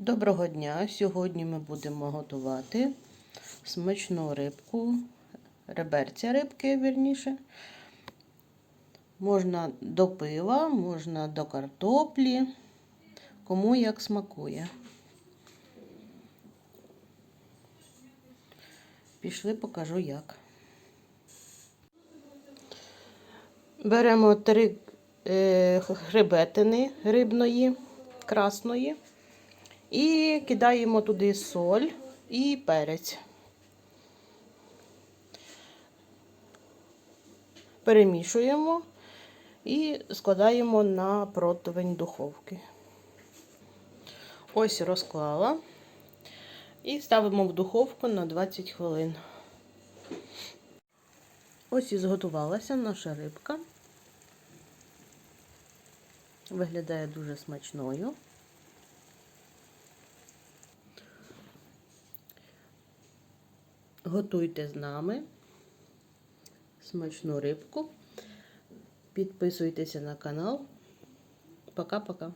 Доброго дня! Сьогодні ми будемо готувати смачну рибку, реберця рибки, вірніше. Можна до пива, можна до картоплі, кому як смакує. Пішли, покажу як. Беремо три е, хребетини рибної, красної. І кидаємо туди соль і перець. Перемішуємо і складаємо на противень духовки. Ось розклала. І ставимо в духовку на 20 хвилин. Ось і зготувалася наша рибка. Виглядає дуже смачною. Готуйте з нами смачну рибку. Підписуйтеся на канал. Пока-пока.